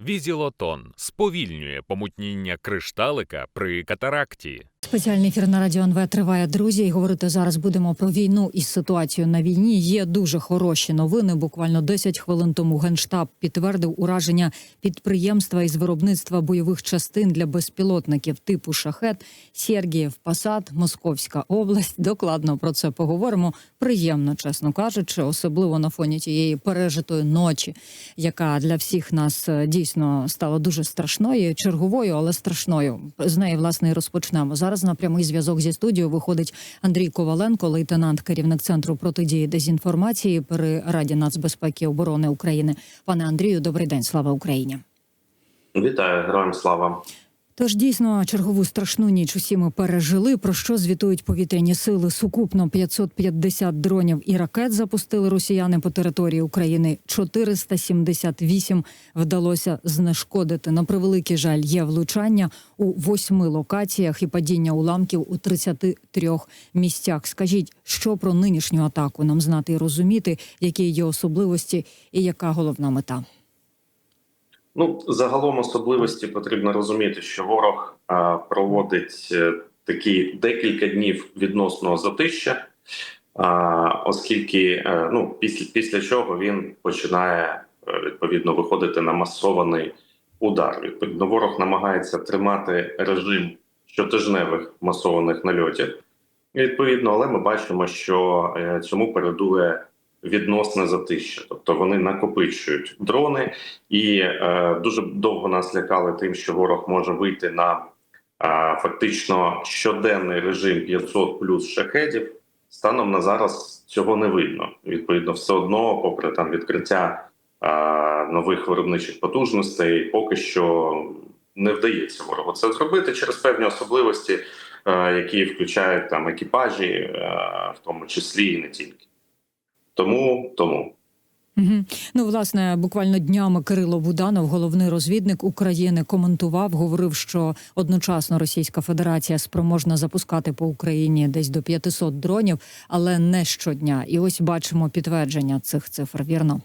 Візілотон сповільнює помутніння кришталика при катаракті. Спеціальний ефір на радіо НВ триває друзі. І говорити зараз будемо про війну і ситуацію на війні. Є дуже хороші новини. Буквально 10 хвилин тому генштаб підтвердив ураження підприємства із виробництва бойових частин для безпілотників типу шахет Сергіїв Посад, Московська область. Докладно про це поговоримо. Приємно, чесно кажучи, особливо на фоні тієї пережитої ночі, яка для всіх нас е, дійсно стала дуже страшною, черговою, але страшною. З неї власне і розпочнемо. Зараз на прямий зв'язок зі студією виходить Андрій Коваленко, лейтенант, керівник центру протидії дезінформації при Раді нацбезпеки і оборони України. Пане Андрію, добрий день, слава Україні. Вітаю, героям слава. Тож дійсно чергову страшну ніч усі ми пережили. Про що звітують повітряні сили? Сукупно 550 дронів і ракет запустили росіяни по території України. 478 вдалося знешкодити. На превеликий жаль, є влучання у восьми локаціях і падіння уламків у 33 місцях. Скажіть, що про нинішню атаку нам знати і розуміти, які її особливості і яка головна мета? Ну загалом особливості потрібно розуміти, що ворог а, проводить е, такі декілька днів відносного затища, а, оскільки е, ну після після чого він починає е, відповідно виходити на масований удар. Відповідно, ворог намагається тримати режим щотижневих масованих нальотів. Відповідно, але ми бачимо, що цьому передує відносне затища, тобто вони накопичують дрони і е, дуже довго нас лякали тим, що ворог може вийти на е, фактично щоденний режим 500 плюс шахедів. Станом на зараз цього не видно. Відповідно, все одно, попри там відкриття е, нових виробничих потужностей, поки що не вдається ворогу це зробити через певні особливості, е, які включають там екіпажі, е, в тому числі і не тільки. Тому тому. Угу. Ну, власне, буквально днями Кирило Буданов, головний розвідник України, коментував, говорив, що одночасно Російська Федерація спроможна запускати по Україні десь до 500 дронів, але не щодня. І ось бачимо підтвердження цих цифр. Вірно,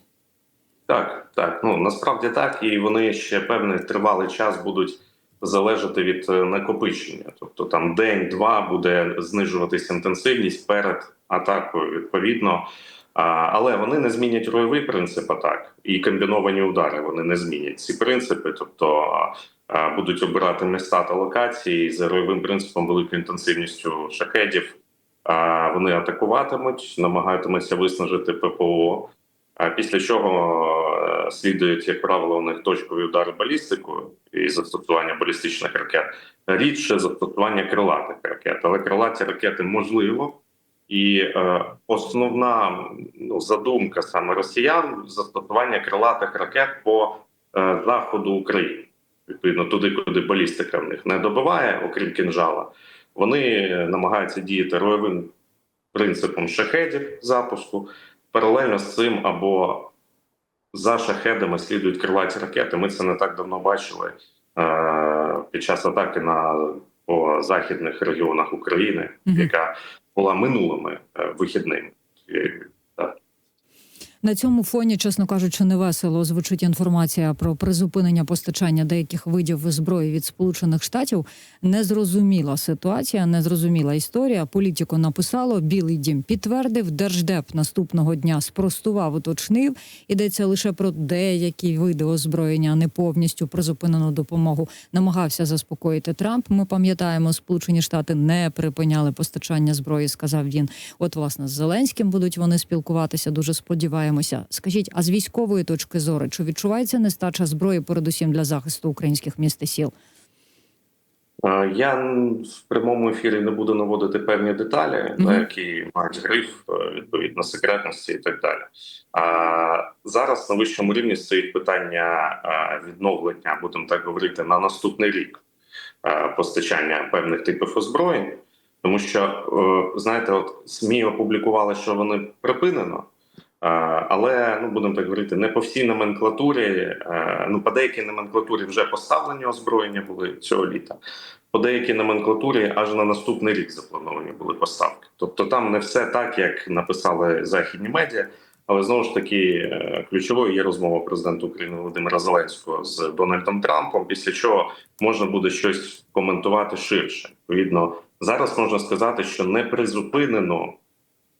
так, так. Ну насправді так, і вони ще певний тривалий час будуть залежати від е, накопичення. Тобто там день-два буде знижуватися інтенсивність перед атакою відповідно. Але вони не змінять ройовий принцип атак і комбіновані удари. Вони не змінять ці принципи, тобто будуть обирати міста та локації за ройовим принципом великою інтенсивністю шахедів. Вони атакуватимуть, намагатимуться виснажити ППО. А після чого слідують, як правило, у них точкові удари балістикою і застосування балістичних ракет. Рідше застосування крилатих ракет, але крилаті ракети можливо. І е, основна ну, задумка саме росіян застосування крилатих ракет по е, заходу України, відповідно туди, куди балістика в них не добиває, окрім кінжала, вони намагаються діяти ройовим принципом шахедів запуску. Паралельно з цим або за шахедами слідують крилаті ракети. Ми це не так давно бачили е, під час атаки на по західних регіонах України, mm -hmm. яка була минулими е, вихідними. На цьому фоні, чесно кажучи, невесело звучить інформація про призупинення постачання деяких видів зброї від Сполучених Штатів. Незрозуміла ситуація, незрозуміла історія. Політико написало, Білий Дім підтвердив, держдеп наступного дня спростував, уточнив. Йдеться лише про деякі види озброєння, а не повністю призупинену допомогу. Намагався заспокоїти Трамп. Ми пам'ятаємо, Сполучені Штати не припиняли постачання зброї. Сказав він. От, власне, з Зеленським будуть вони спілкуватися. Дуже сподіваємося. Скажіть, а з військової точки зору чи відчувається нестача зброї, передусім для захисту українських міст і сіл? Я в прямому ефірі не буду наводити певні деталі, mm -hmm. які мають гриф відповідно секретності і так далі. А зараз на вищому рівні стоїть питання відновлення, будемо так говорити, на наступний рік постачання певних типів озброєнь, тому що знаєте, от СМІ опублікували, що вони припинено. Але ну будемо так говорити, не по всій номенклатурі. Ну по деякій номенклатурі вже поставлені озброєння були цього літа. По деякій номенклатурі аж на наступний рік заплановані були поставки. Тобто, там не все так, як написали західні медіа. Але знову ж таки, е, ключовою є розмова президента України Володимира Зеленського з Дональдом Трампом. Після чого можна буде щось коментувати ширше. Відповідно, зараз можна сказати, що не призупинено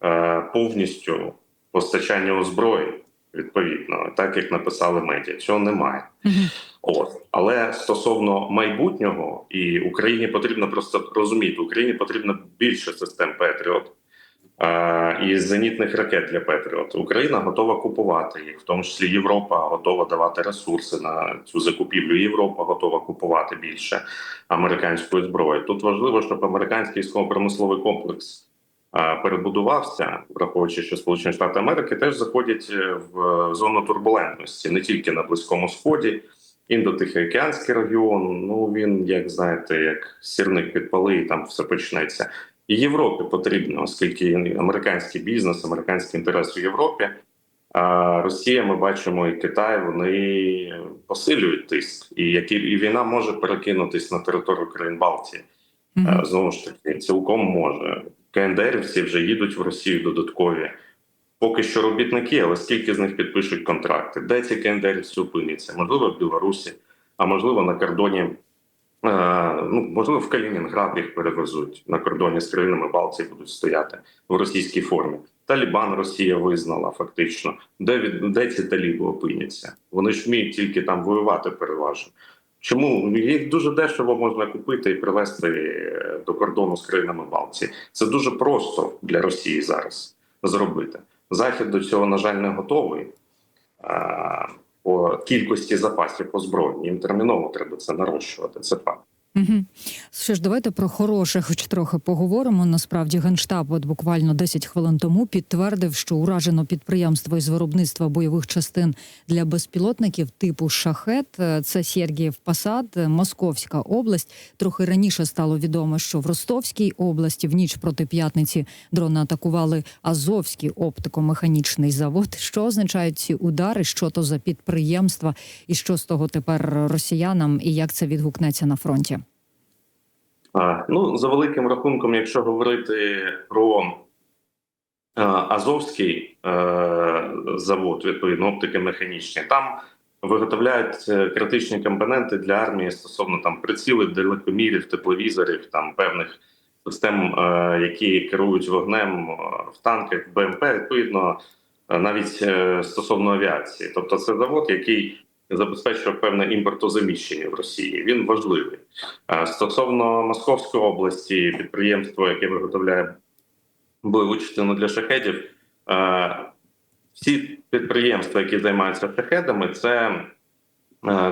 е, повністю постачання озброєнь, відповідно, так як написали медіа. Цього немає. От але стосовно майбутнього, і Україні потрібно просто розуміти, Україні потрібно більше систем Петріот і зенітних ракет для Петріот. Україна готова купувати їх, в тому числі Європа готова давати ресурси на цю закупівлю. Європа готова купувати більше американської зброї. Тут важливо, щоб американський військово-промисловий комплекс. Перебудувався, враховуючи, що Сполучені Штати Америки теж заходять е, в зону турбулентності не тільки на Близькому Сході, індотихоокеанський регіон. Ну він, як знаєте, як сірник підпали, і там все почнеться. І Європі потрібно, оскільки американський бізнес, американський інтерес у Європі. А Росія, ми бачимо, і Китай вони посилюють тиск, і які і війна може перекинутись на територію країн Балтії. Мгм. Е, Знову ж таки, цілком може. КНДРівці вже їдуть в Росію додаткові. Поки що робітники, але скільки з них підпишуть контракти? Де ці КНДРівці опиняться? Можливо, в Білорусі, а можливо, на кордоні, е, ну можливо, в Калінінград їх перевезуть на кордоні з країнами Балтії будуть стояти в російській формі. Талібан Росія визнала фактично. Де де ці таліби опиняться? Вони ж вміють тільки там воювати переважно. Чому їх дуже дешево можна купити і привезти е, до кордону з країнами Балтії? Це дуже просто для Росії зараз зробити. Захід до цього, на жаль, не готовий. По кількості запасів озброєння їм терміново треба це нарощувати. Це факт. Угу. Що ж, давайте про хороше, хоч трохи поговоримо. Насправді, генштаб, от буквально 10 хвилин тому, підтвердив, що уражено підприємство із виробництва бойових частин для безпілотників типу шахет. Е, Це Сергіїв Посад, е, Московська область. Трохи раніше стало відомо, що в Ростовській області в ніч проти п'ятниці дрони атакували Азовський оптико-механічний завод. Що означають ці удари? Що то за підприємства, і що з того тепер росіянам, і як це відгукнеться на фронті? Ну, за великим рахунком, якщо говорити про е, Азовський е, завод, відповідно, оптики механічні, там виготовляють е, критичні компоненти для армії стосовно там прицілів, далекомірів, тепловізорів, там певних систем, які керують вогнем в танках, в БМП, відповідно, навіть стосовно авіації. Тобто, це завод, який забезпечує певне імпортозаміщення в Росії. Він важливий. Стосовно Московської області, підприємство, яке виготовляє бойову частину для шахедів, всі підприємства, які займаються шахедами, це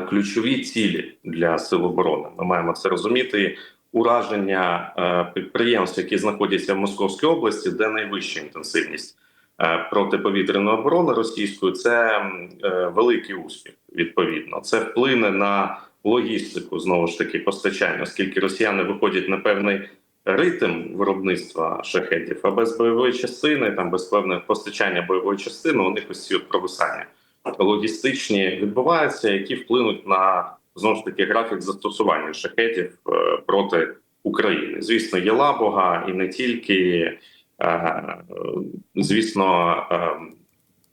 ключові цілі для сил оборони. Ми маємо це розуміти. Ураження підприємств, які знаходяться в Московській області, де найвища інтенсивність протиповітряної оборони російської, це е, великий успіх. Відповідно, це вплине на логістику знову ж таки постачання, оскільки росіяни виходять на певний ритм виробництва шахетів, а без бойової частини, там без певного постачання бойової частини, у них ось ці провисання логістичні відбуваються, які вплинуть на знову ж таки графік застосування шахетів е, проти України. Звісно, є лабога і не тільки. Е, Звісно, е,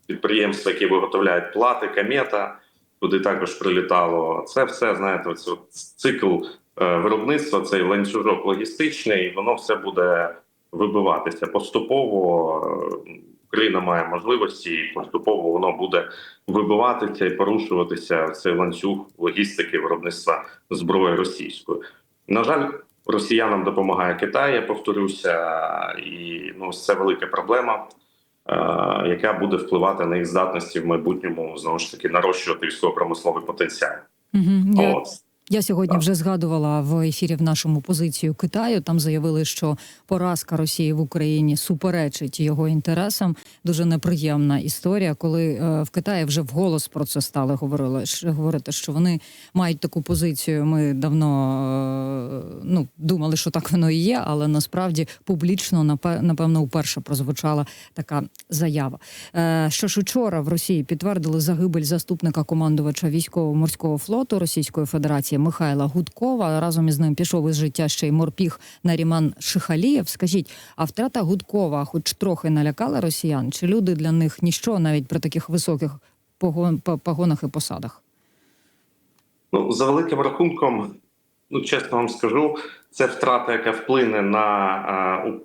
підприємства, які виготовляють плати, камета, куди також прилітало. Це все знаєте, це цикл е, виробництва, цей ланцюжок логістичний, воно все буде вибиватися поступово. Україна має можливості, і поступово воно буде вибиватися і порушуватися цей ланцюг логістики виробництва зброї російської. На жаль, росіянам допомагає Китай. Я повторюся, і ну це велика проблема, е, яка буде впливати на їх здатності в майбутньому знову ж таки нарощувати військово-промисловий потенціал. Угу. Я, От. Я сьогодні Так. вже згадувала в ефірі в нашому позицію Китаю. Там заявили, що поразка Росії в Україні суперечить його інтересам. Дуже неприємна історія, коли е, в Китаї вже вголос про це стали говорили ш- говорити, що вони мають таку позицію. Ми давно е, ну думали, що так воно і є, але насправді публічно напе- напевно вперше прозвучала така заява. Е, Що ж учора в Росії підтвердили загибель заступника командувача військово-морського флоту Російської Федерації Михайла Гудкова. Разом із ним пішов із життя ще й морпіг Наріман Шихалієв. Скажіть, а втрата Гудкова, хоч трохи налякала росіян, чи люди для них ніщо навіть при таких високих погон- погонах і посадах? Ну, за великим рахунком, ну чесно вам скажу, це втрата, яка вплине на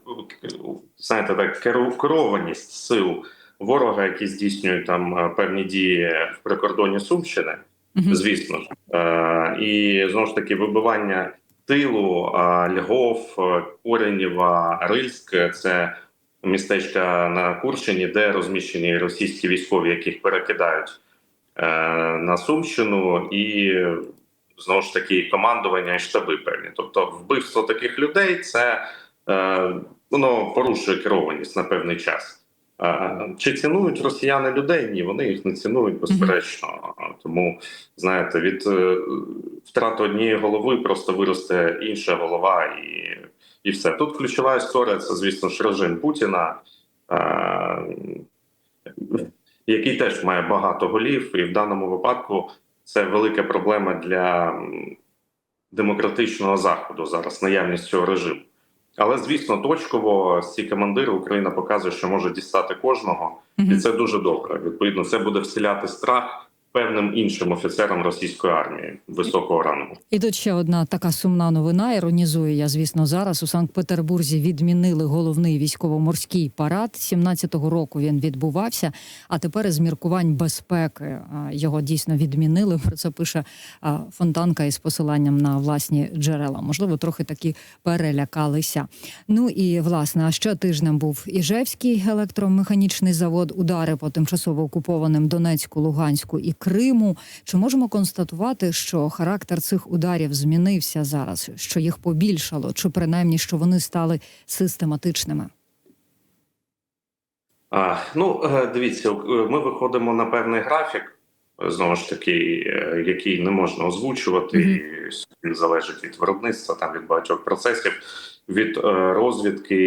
знаєте, так керованість сил ворога, які здійснюють там певні дії в прикордоні Сумщини. Звісно ж. Е, і знову ж таки вибивання тилу е, Львов, е, Коренєва, Рильськ це містечка на Курщині, де розміщені російські військові, яких перекидають на Сумщину, і знову ж таки командування і штаби певні. Тобто, вбивство таких людей це воно порушує керованість на певний час. Чи цінують росіяни людей? Ні, вони їх не цінують безперечно. Тому знаєте, від е, втрати однієї голови просто виросте інша голова, і, і все. Тут ключова історія це, звісно ж, режим Путіна, який теж має багато голів, і в даному випадку це велика проблема для демократичного заходу зараз, наявність цього режиму. Але звісно, точково ці командири Україна показує, що може дістати кожного, і це дуже добре. Відповідно, це буде вселяти страх певним іншим офіцерам російської армії високого рангу. І тут ще одна така сумна новина. Іронізую я, звісно, зараз у Санкт-Петербурзі відмінили головний військово-морський парад. 17-го року він відбувався. А тепер із міркувань безпеки його дійсно відмінили. Про це пише Фонтанка із посиланням на власні джерела. Можливо, трохи таки перелякалися. Ну і власне, а ще тижнем був Іжевський електромеханічний завод. Удари по тимчасово окупованим Донецьку, Луганську і Криму. Чи можемо констатувати, що характер цих ударів змінився зараз, що їх побільшало, чи принаймні що вони стали систематичними? А, ну, е, дивіться, е, ми виходимо на певний графік, е, знову ж таки, який не можна озвучувати, і він залежить від виробництва, там від багатьох процесів, від розвідки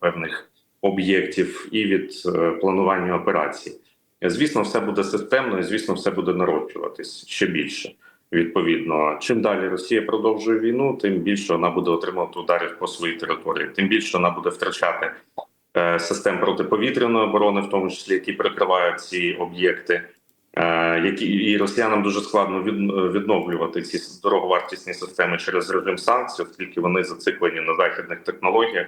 певних об'єктів і від планування операцій. Звісно, все буде системно, і звісно, все буде народжуватись ще більше. Відповідно, чим далі Росія продовжує війну, тим більше вона буде отримувати ударів по своїй території, тим більше вона буде втрачати е, систем протиповітряної оборони, в тому числі які прикривають ці об'єкти, е, які і росіянам дуже складно від- відновлювати ці дороговартісні системи через режим санкцій, оскільки вони зациклені на західних технологіях,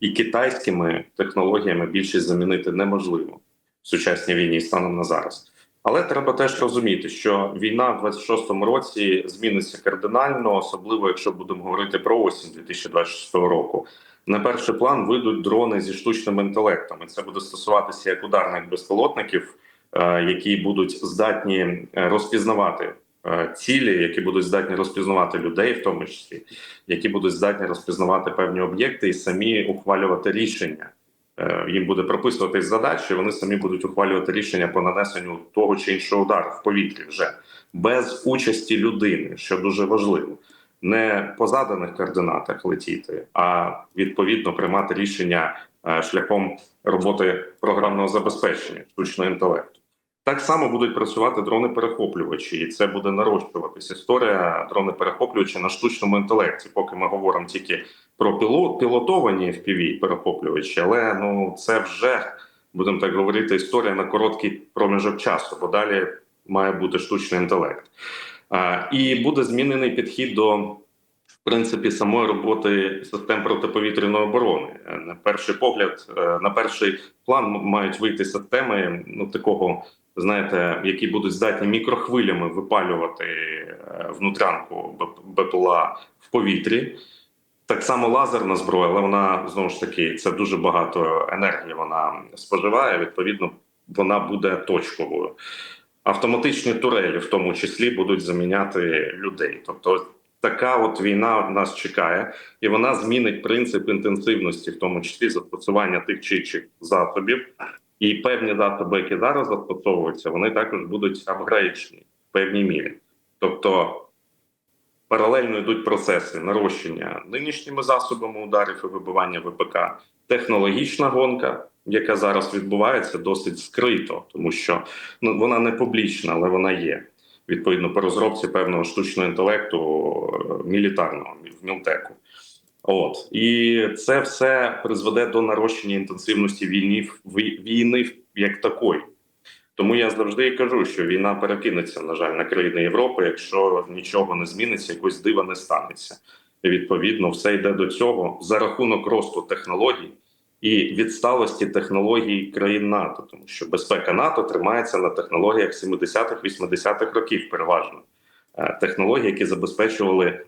і китайськими технологіями більшість замінити неможливо сучасній війні станом на зараз. Але треба теж розуміти, що війна в 26-му році зміниться кардинально, особливо якщо будемо говорити про осінь 2026 року. На перший план вийдуть дрони зі штучним інтелектом. І це буде стосуватися як ударних безпілотників, е, які будуть здатні е, розпізнавати е, цілі, які будуть здатні розпізнавати людей, в тому числі, які будуть здатні розпізнавати певні об'єкти і самі ухвалювати рішення. Е, Їм буде прописуватись задачі, вони самі будуть ухвалювати рішення по нанесенню того чи іншого удару в повітрі вже без участі людини, що дуже важливо не по заданих координатах летіти, а відповідно приймати рішення е, шляхом роботи програмного забезпечення штучного інтелекту. Так само будуть працювати дрони-перехоплювачі, і це буде нарощуватись історія дрони-перехоплювачі на штучному інтелекті. Поки ми говоримо тільки про пілот, пілотовані FPV перехоплювачі, але ну це вже будемо так говорити, історія на короткий проміжок часу, бо далі має бути штучний інтелект. А, І буде змінений підхід до в принципі самої роботи систем протиповітряної оборони. На перший погляд, е, на перший план мають вийти системи ну такого, знаєте, які будуть здатні мікрохвилями випалювати е, внутрянку БПЛА в повітрі. Так само лазерна зброя, але вона знову ж таки це дуже багато енергії. Вона споживає. Відповідно, вона буде точковою. Автоматичні турелі, в тому числі, будуть заміняти людей. Тобто, така от війна нас чекає, і вона змінить принцип інтенсивності, в тому числі застосування тих чи інших засобів. І певні засоби, які зараз застосовуються, вони також будуть апгрейджені в певній мірі. Тобто паралельно йдуть процеси нарощення нинішніми засобами ударів і вибивання ВПК, технологічна гонка, яка зараз відбувається досить скрито, тому що ну вона не публічна, але вона є. відповідно по розробці певного штучного інтелекту е, мілітарного в Мілтеку. От і це все призведе до нарощення інтенсивності війни війни як такої. Тому я завжди кажу, що війна перекинеться, на жаль, на країни Європи, якщо нічого не зміниться, якось дива не станеться. І відповідно, все йде до цього за рахунок росту технологій і відсталості технологій країн НАТО, тому що безпека НАТО тримається на технологіях 70-х-80-х років, переважно Е, технології, які забезпечували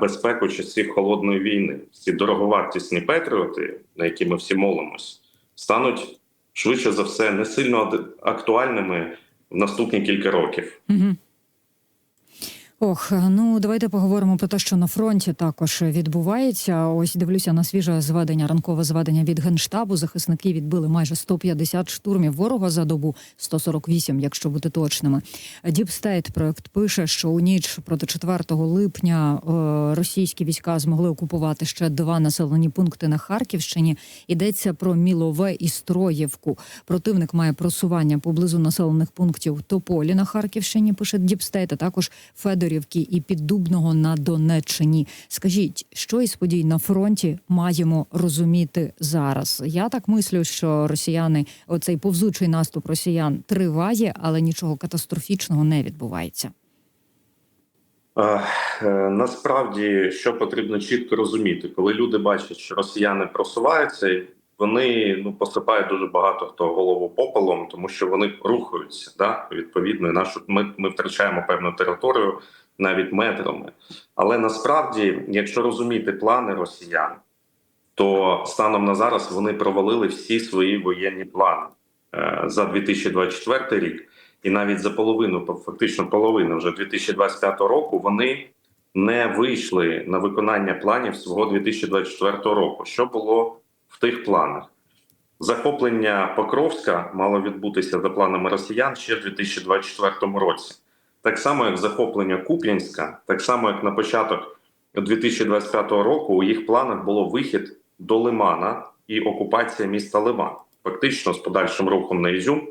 безпеку часів холодної війни. Ці дороговартісні патріоти, на які ми всі молимось, стануть швидше за все не сильно актуальними в наступні кілька років. Угу. Ох, ну давайте поговоримо про те, що на фронті також відбувається. Ось дивлюся на свіже зведення, ранкове зведення від генштабу. Захисники відбили майже 150 штурмів ворога за добу, 148, якщо бути точними. State проект пише, що у ніч проти 4 липня е, російські війська змогли окупувати ще два населені пункти на Харківщині. Йдеться про Мілове і Строївку. Противник має просування поблизу населених пунктів Тополі на Харківщині. Пише State, а також Федорівки і Піддубного на Донеччині. Скажіть, що із подій на фронті маємо розуміти зараз? Я так мислю, що росіяни, оцей повзучий наступ росіян триває, але нічого катастрофічного не відбувається. Е, е, Насправді, що потрібно чітко розуміти, коли люди бачать, що росіяни просуваються, вони ну посипають дуже багато хто голову попелом, тому що вони рухаються. Да? Відповідно, нашу ми, ми втрачаємо певну територію навіть метрами. Але насправді, якщо розуміти плани росіян, то станом на зараз вони провалили всі свої воєнні плани е, за 2024 рік і навіть за половину, фактично половину вже 2025 року, вони не вийшли на виконання планів свого 2024 року. Що було в тих планах? Захоплення Покровська мало відбутися за планами росіян ще в 2024 році. Так само, як захоплення Куп'янська, так само, як на початок 2025 року, у їх планах було вихід до Лимана і окупація міста Лиман, фактично з подальшим рухом на Ізюм.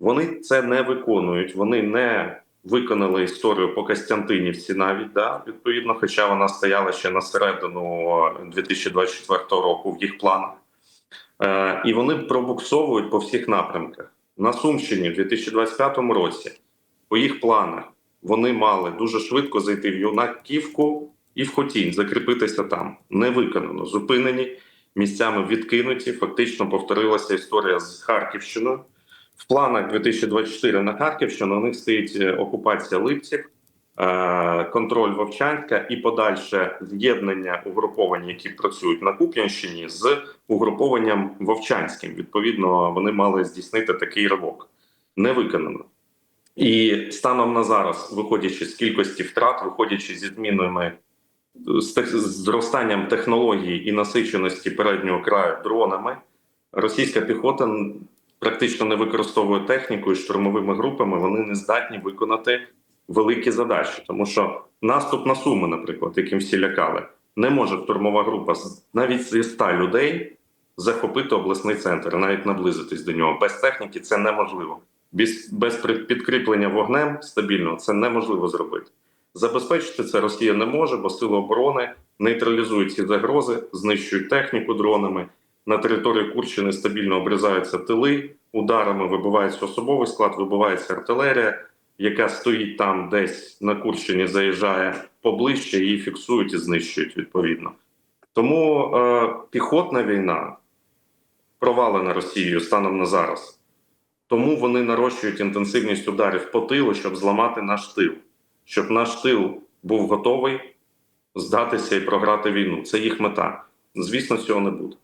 Вони це не виконують. Вони не виконали історію по Костянтинівці, навіть да, відповідно, хоча вона стояла ще на середину 2024 року в їх планах. Е, і вони пробуксовують по всіх напрямках. На Сумщині в 2025 році, по їх планах, вони мали дуже швидко зайти в Юнаківку і в Хотінь, закріпитися там. Не виконано, зупинені, місцями відкинуті. Фактично повторилася історія з Харківщиною. В планах 2024 на Харківщину у них стоїть е, окупація Липців, е, контроль Вовчанська і подальше з'єднання угруповань, які працюють на Куп'янщині, з угрупованням Вовчанським. Відповідно, вони мали здійснити такий ривок. Не виконано. І станом на зараз, виходячи з кількості втрат, виходячи зі змінами з зростанням технологій і насиченості переднього краю дронами, російська піхота практично не використовує техніку і штурмовими групами. Вони не здатні виконати великі задачі, тому що наступ на суми, наприклад, яким всі лякали, не може штурмова група навіть зі 100 людей захопити обласний центр, навіть наблизитись до нього. Без техніки це неможливо. Без, без підкріплення вогнем стабільного це неможливо зробити. Забезпечити це Росія не може, бо сили оборони нейтралізують ці загрози, знищують техніку дронами. На території Курщини стабільно обрізаються тили, ударами вибивається особовий склад, вибивається артилерія, яка стоїть там десь на Курщині, заїжджає поближче, її фіксують і знищують відповідно. Тому е, піхотна війна провалена Росією станом на зараз. Тому вони нарощують інтенсивність ударів по тилу, щоб зламати наш тил, щоб наш тил був готовий здатися і програти війну. Це їх мета. Звісно, цього не буде.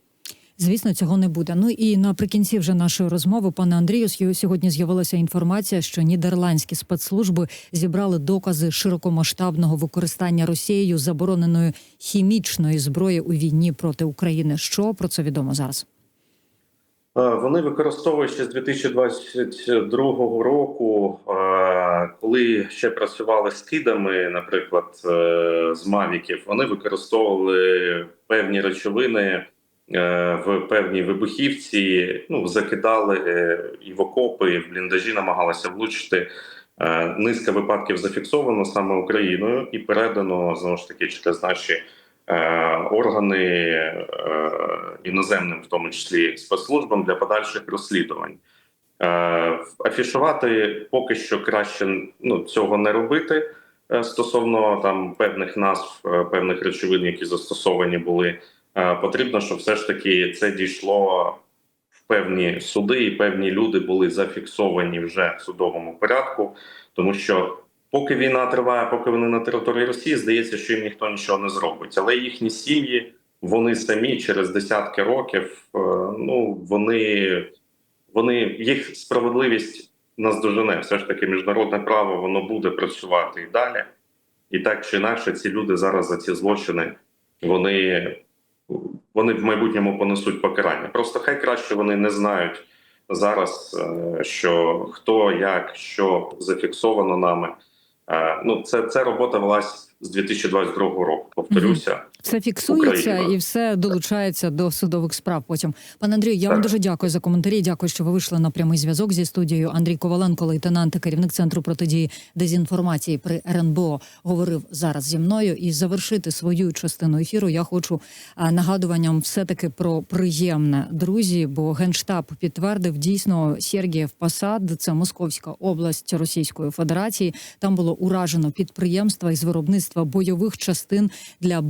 Звісно, цього не буде. Ну і наприкінці вже нашої розмови, пане Андрію, сьо- сьогодні з'явилася інформація, що нідерландські спецслужби зібрали докази широкомасштабного використання Росією забороненої хімічної зброї у війні проти України. Що про це відомо зараз? Е, Вони використовують ще з 2022 року, е, коли ще працювали з кидами, наприклад, е, з мавіків, вони використовували певні речовини в певній вибухівці, ну закидали і в окопи, і в бліндажі намагалися влучити. Низка випадків зафіксовано саме Україною і передано знову ж таки через наші органи е, іноземним, в тому числі спецслужбам для подальших розслідувань. Е, Афішувати поки що краще ну, цього не робити е, стосовно там певних назв, е, певних речовин, які застосовані були. Е, Потрібно, щоб все ж таки це дійшло в певні суди, і певні люди були зафіксовані вже в судовому порядку, тому що. Поки війна триває, поки вони на території Росії, здається, що їм ніхто нічого не зробить. Але їхні сім'ї, вони самі через десятки років, е, ну вони, вони їх справедливість наздожене. Все ж таки, міжнародне право воно буде працювати і далі. І так чи інакше, ці люди зараз за ці злочини вони, вони в майбутньому понесуть покарання. Просто хай краще вони не знають зараз, е, що хто, як, що зафіксовано нами. Е, Ну, це, це робота велась з 2022 року. Повторюся. Все фіксується Україна. і все долучається до судових справ. Потім пане Андрію, я вам дуже дякую за коментарі. Дякую, що ви вийшли на прямий зв'язок зі студією. Андрій Коваленко, лейтенант, керівник центру протидії дезінформації при РНБО, говорив зараз зі мною. І завершити свою частину ефіру. Я хочу нагадуванням все таки про приємне друзі. Бо генштаб підтвердив дійсно Сергіїв Посад, це Московська область Російської Федерації. Там було уражено підприємства із виробництва бойових частин для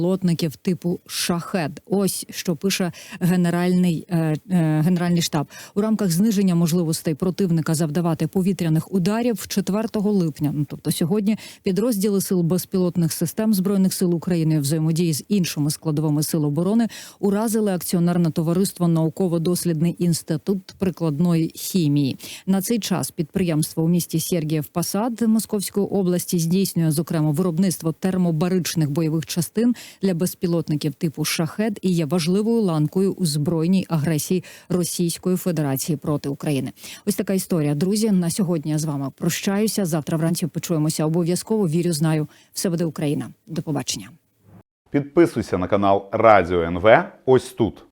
безпілотників типу шахед. Ось що пише генеральний е, е, генеральний штаб у рамках зниження можливостей противника завдавати повітряних ударів 4 липня. Ну тобто сьогодні підрозділи сил безпілотних систем збройних сил України взаємодії з іншими складовими сил оборони уразили акціонерне товариство науково-дослідний інститут прикладної хімії. На цей час підприємство у місті Сергіїв Посад Московської області здійснює зокрема виробництво термобаричних бойових частин для безпілотників типу шахед і є важливою ланкою у збройній агресії Російської Федерації проти України. Ось така історія. Друзі, на сьогодні я з вами прощаюся. Завтра вранці почуємося обов'язково. Вірю, знаю, все буде Україна. До побачення. Підписуйся на канал Радіо НВ ось тут.